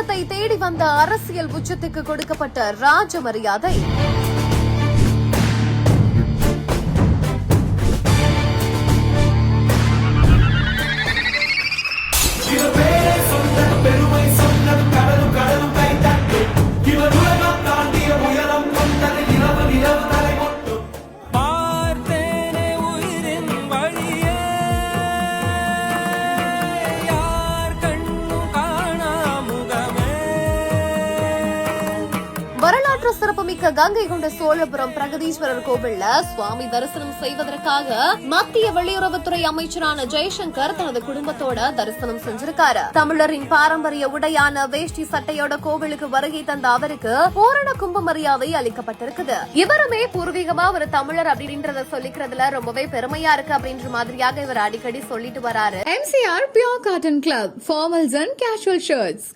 தமிழகத்தை தேடி வந்த அரசியல் உச்சத்துக்கு கொடுக்கப்பட்ட ராஜ மரியாதை வரலாற்று சிறப்புமிக்க கங்கை கொண்ட சோழபுரம் பிரகதீஸ்வரர் கோவில்ல சுவாமி தரிசனம் செய்வதற்காக மத்திய வெளியுறவுத்துறை அமைச்சரான ஜெய்சங்கர் தனது குடும்பத்தோட தரிசனம் செஞ்சிருக்காரு. தமிழரின் பாரம்பரிய உடையான வேஷ்டி சட்டையோட கோவிலுக்கு வருகை தந்த அவருக்கு பூரண கும்ப மரியாதை அளிக்கப்பட்டிருக்குது. இவருமே பூர்வீகமா ஒரு தமிழர் அப்படின்றத சொல்லிக்கிறதுல ரொம்பவே பெருமையா இருக்கு அப்படின்ற மாதிரியாக இவர் அடிக்கடி சொல்லிட்டு வராரு. MCR pure cotton club formals and casual shirts